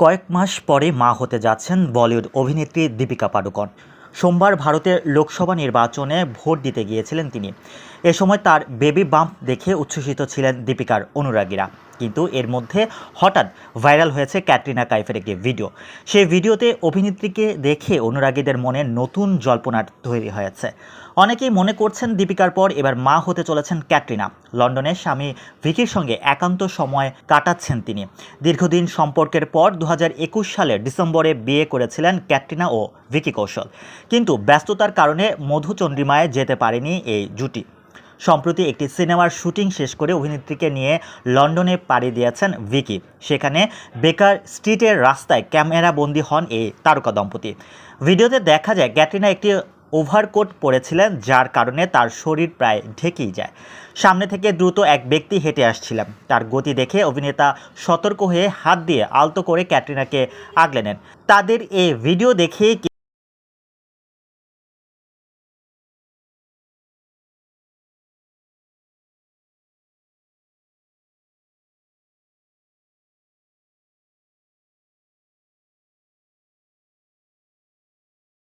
কয়েক মাস পরে মা হতে যাচ্ছেন বলিউড অভিনেত্রী দীপিকা পাডুকন। সোমবার ভারতের লোকসভা নির্বাচনে ভোট দিতে গিয়েছিলেন তিনি। এ সময় তার বেবি বাম্প দেখে উচ্ছ্বসিত ছিলেন দীপিকার অনুরাগীরা। কিন্তু এর মধ্যে হঠাৎ ভাইরাল হয়েছে ক্যাটরিনা কাইফের একটি ভিডিও। সেই ভিডিওতে অভিনেত্রীকে দেখে অনুরাগীদের মনে নতুন জল্পনা তৈরি হয়েছে। অনেকেই মনে করছেন দীপিকার পর এবার মা হতে চলেছেন ক্যাটরিনা। লন্ডনের স্বামী ভিকির সঙ্গে একান্ত সময় কাটাচ্ছেন তিনি। দীর্ঘদিন সম্পর্কের পর দু হাজার একুশ সালের ডিসেম্বরে বিয়ে করেছিলেন ক্যাটরিনা ও ভিকি কৌশল। কিন্তু ব্যস্ততার কারণে মধুচন্দ্রিমায় যেতে পারেনি এই জুটি। সম্প্রতি একটি সিনেমার শুটিং শেষ করে অভিনেত্রীকে নিয়ে লন্ডনে পাড়ি দিয়েছেন ভিকি। সেখানে বেকার স্ট্রিটের রাস্তায় ক্যামেরা বন্দী হন এই তারকা দম্পতি। ভিডিওতে দেখা যায়, ক্যাটরিনা একটি ওভারকোট পরেছিলেন, যার কারণে তার শরীর প্রায় ঢেকেই যায়। সামনে থেকে দ্রুত এক ব্যক্তি হেঁটে আসছিলেন। তার গতি দেখে অভিনেতা সতর্ক হয়ে হাত দিয়ে আলতো করে ক্যাটরিনাকে আগলে নেন। তাদের এই ভিডিও দেখে